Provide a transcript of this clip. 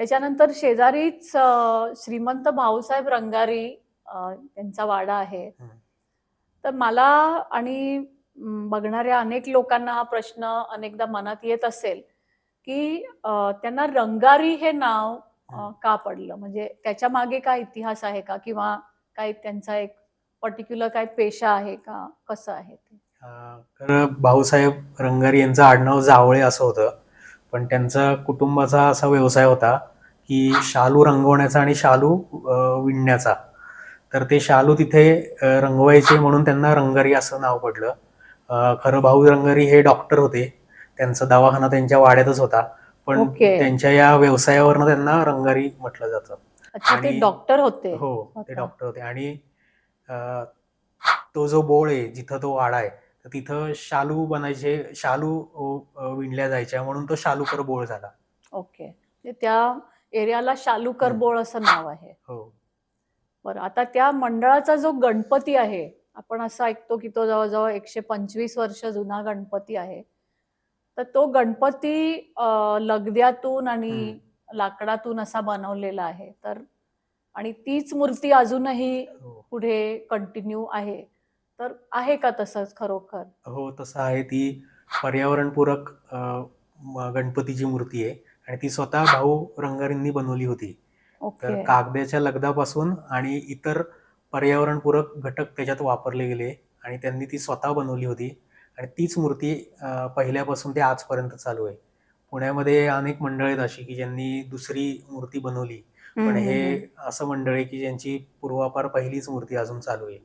त्याच्यानंतर शेजारीच श्रीमंत भाऊसाहेब रंगारी त्यांचा वाडा आहे. तर मला आणि बघणाऱ्या अनेक लोकांना हा प्रश्न अनेकदा मनात येत असेल की त्यांना रंगारी हे नाव. का पडलं? म्हणजे त्याच्यामागे काय इतिहास आहे का? किंवा काय त्यांचा एक पर्टिक्युलर काय पेशा आहे का? कसं आहे ते? तर भाऊसाहेब रंगारी यांचं आडनाव जावळे असं होतं. पण त्यांचा कुटुंबाचा असा व्यवसाय होता की शालू रंगवण्याचा आणि शालू विणण्याचा. तर ते शालू तिथे रंगवायचे म्हणून त्यांना रंगारी असं नाव पडलं. खरं भाऊ रंगारी हे डॉक्टर होते. त्यांचा दवाखाना त्यांच्या वाड्यातच होता. पण. त्यांच्या या व्यवसायावरनं त्यांना रंगारी म्हटलं जातं. अच्छा ते आणि- डॉक्टर होते. हो ते. डॉक्टर होते. आणि तो जो बोळ आहे जिथं तो वाडा आहे तर तिथं शालू बनायचे शालू विणल्या जायच्या म्हणून तो शालूकर बोळ झाला. ओके. म्हणजे त्या एरियाला शालूकर. बोळ असं नाव आहे. हो. बरं आता त्या मंडळाचा जो गणपती आहे आपण असं ऐकतो की तो जवळजवळ एकशे पंचवीस वर्ष जुना गणपती आहे. तर तो गणपती लगद्यातून आणि लाकडातून असा बनवलेला आहे. तर आणि तीच मूर्ती अजूनही हो. पुढे कंटिन्यू आहे. तर आहे का तसंच खरोखर? हो तसं आहे. ती पर्यावरणपूरक गणपतीची मूर्ती आहे आणि ती स्वतः भाऊ रंगारींनी बनवली होती. तर ओके. कागदाच्या लगदापासून आणि इतर पर्यावरणपूरक घटक त्याच्यात वापरले गेले आणि त्यांनी ती स्वतः बनवली होती. आणि तीच मूर्ती पहिल्यापासून ते आजपर्यंत चालू आहे. पुण्यामध्ये अनेक मंडळ आहेत अशी की ज्यांनी दुसरी मूर्ती बनवली. पण हे असं मंडळ आहे की ज्यांची पूर्वापार पहिलीच मूर्ती अजून चालू आहे.